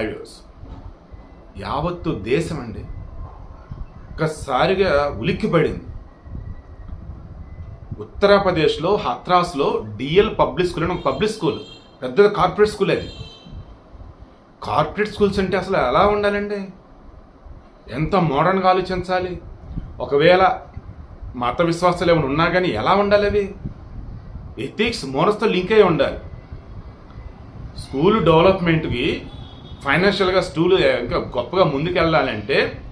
Highways యావత్తు దేశం అండి ఒక్కసారిగా ఉలిక్కిపడింది. ఉత్తరప్రదేశ్లో హత్రాస్లో డిఎల్ పబ్లిక్ స్కూల్ అని పబ్లిక్ స్కూల్ పెద్ద కార్పొరేట్ స్కూల్ అది. కార్పొరేట్ స్కూల్స్ అంటే అసలు ఎలా ఉండాలండి? ఎంత మోడర్న్గా ఆలోచించాలి? ఒకవేళ మత విశ్వాసాలు ఏమైనా ఉన్నా కానీ ఎలా ఉండాలి అవి? ఎథిక్స్ మోరస్తో లింక్ అయి ఉండాలి. స్కూల్ డెవలప్మెంట్కి ఫైనాన్షియల్గా స్టూలు ఇంకా గొప్పగా ముందుకెళ్ళాలంటే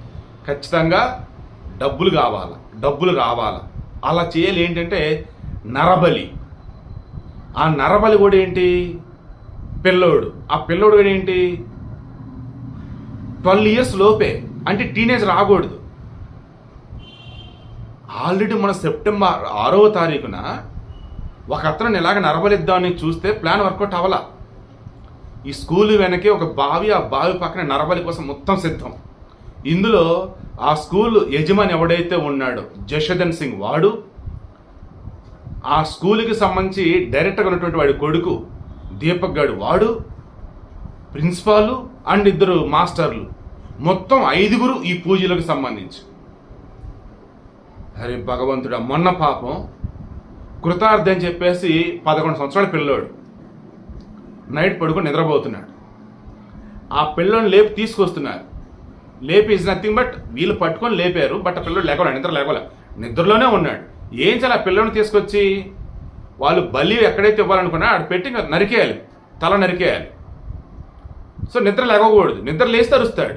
ఖచ్చితంగా డబ్బులు కావాలి డబ్బులు కావాలి అలా చేయాలి ఏంటంటే నరబలి. ఆ నరబలి కూడా ఏంటి? పిల్లోడు. ఆ పిల్లోడు కూడా ఏంటి? ట్వెల్వ్ ఇయర్స్ లోపే అంటే టీనేజ్ రాకూడదు. ఆల్రెడీ మన సెప్టెంబర్ ఆరవ తారీఖున ఒక అతను ఎలాగ నరబలిద్దామని చూస్తే ప్లాన్ వర్కౌట్ అవ్వాలా? ఈ స్కూల్ వెనకే ఒక బావి ఆ బావి పక్కన నరబలి కోసం మొత్తం సిద్ధం. ఇందులో ఆ స్కూల్ యజమాని ఎవడైతే ఉన్నాడో జషదన్ సింగ్ వాడు ఆ స్కూల్కి సంబంధించి డైరెక్టర్గా ఉన్నటువంటి వాడి కొడుకు దీపక్ గడు వాడు ప్రిన్సిపాలు అండ్ ఇద్దరు మాస్టర్లు. మొత్తం ఐదుగురు ఈ పూజలకు సంబంధించి. అరే భగవంతుడా మొన్న పాపం కృతార్థం అని చెప్పేసి పదకొండు సంవత్సరాల పిల్లోడు. నైట్ పడుకొని నిద్రపోతున్నాడు. ఆ పిల్లోని లేపి తీసుకొస్తున్నారు. లేపి ఇస్ నథింగ్ బట్ వీళ్ళు పట్టుకొని లేపారు బట్ ఆ పిల్లడు లేకుండా నిద్ర లేకోలే. నిద్రలోనే ఉన్నాడు. ఏం చేయాలి ఆ పిల్లోని తీసుకొచ్చి? వాళ్ళు బలి ఎక్కడైతే ఇవ్వాలనుకున్నా ఆడ పెట్టి ఇంకా నరికేయాలి తల నరికేయాలి. సో నిద్ర లేకూడదు నిద్ర లేస్తే తరుస్తాడు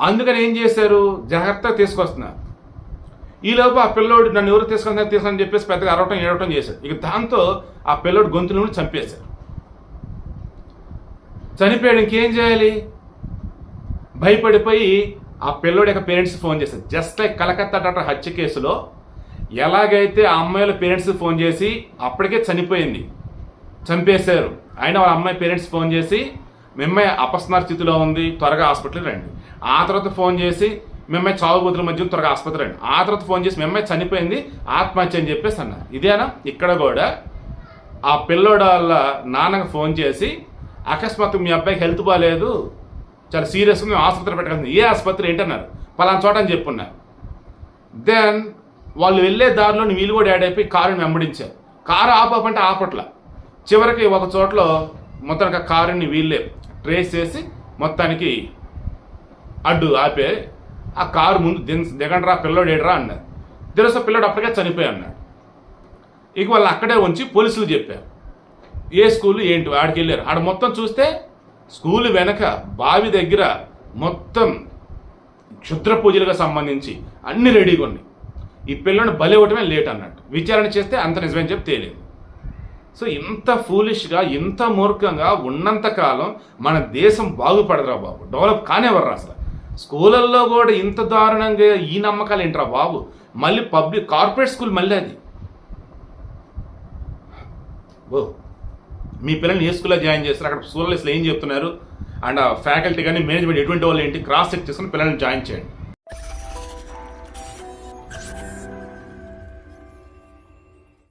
అందుకని ఏం చేశారు? జాగ్రత్తగా తీసుకొస్తున్నారు. ఈలోపు ఆ పిల్లోడు నన్ను ఎవరు తీసుకొని తీసుకొని చెప్పేసి పెద్దగా అరవటం ఏడవటం చేశాడు. ఇక దాంతో ఆ పిల్లోడు గొంతు నుండి చంపేశారు చనిపోయాడు ఇంకేం చేయాలి? భయపడిపోయి ఆ పిల్లోడి యొక్క పేరెంట్స్ ఫోన్ చేశారు జస్ట్ లైక్ కలకత్తా డాక్టర్ హత్య కేసులో ఎలాగైతే ఆ అమ్మాయిల పేరెంట్స్ ఫోన్ చేసి అప్పటికే చనిపోయింది చంపేశారు. అయినా వాళ్ళ అమ్మాయి పేరెంట్స్ ఫోన్ చేసి మిమ్మాయి అపస్మార స్థితిలో ఉంది త్వరగా హాస్పిటల్ రండి. ఆ తర్వాత ఫోన్ చేసి మిమ్మాయి చావు బుద్ధుల మధ్య త్వరగా ఆసుపత్రి రండి. ఆ తర్వాత ఫోన్ చేసి మిమ్మాయి చనిపోయింది ఆత్మహత్య అని చెప్పేసి అన్నారు. ఇదేనా? ఇక్కడ కూడా ఆ పిల్లోడ వాళ్ళ నాన్నకు ఫోన్ చేసి అకస్మాత్తు మీ అబ్బాయికి హెల్త్ బాగాలేదు చాలా సీరియస్గా మేము ఆసుపత్రి పెట్టగలం ఏ ఆసుపత్రి ఏంటన్నారు? పలానా చోట అని చెప్పున్నారు. దెన్ వాళ్ళు వెళ్ళే దారిలో వీళ్ళు కూడా యాడ్ అయిపోయి కారుని వెంబడించారు. కారు ఆపమంటే ఆపట్ల. చివరికి ఒక చోట్ల మొత్తానికి కారుని వీళ్ళే ట్రేస్ చేసి మొత్తానికి అడ్డు ఆపే ఆ కారు ముందు దిన్ దిగండ్రా పిల్లోడు ఏడరా అన్నారు. దిరస పిల్లోడు అప్పటికే చనిపోయి అన్నాడు. ఇక వాళ్ళు అక్కడే ఉంచి పోలీసులు చెప్పారు. ఏ స్కూల్ ఏంటి? ఆడికి వెళ్ళారు. ఆడ మొత్తం చూస్తే స్కూల్ వెనక బావి దగ్గర మొత్తం క్షుద్ర పూజలుగా సంబంధించి అన్ని రెడీగా ఉన్నాయి. ఈ పిల్లని బలి ఇవ్వటమే లేట్ అన్నట్టు. విచారణ చేస్తే అంత నిజమని చెప్పి తేలింది. సో ఇంత ఫూలిష్గా ఇంత మూర్ఖంగా ఉన్నంతకాలం మన దేశం బాగుపడదురా బాబు. డెవలప్ కానివ్వరు అసలు. స్కూళ్ళల్లో కూడా ఇంత దారుణంగా ఈ నమ్మకాలు ఏంట్రా బాబు? మళ్ళీ పబ్లిక్ కార్పొరేట్ స్కూల్ మళ్ళీ అది. ఓ మీ పిల్లల్ని ఏ స్కూల్లో జాయిన్ చేస్తారు అక్కడ స్కూల్లో ఏం చెప్తున్నారు? అండ్ ఫ్యాకల్టీ కానీ మేనేజ్మెంట్ ఎటువంటి వాళ్ళు ఏంటి? క్రాస్ చెక్ చేసుకుని పిల్లల్ని జాయిన్ చేయండి.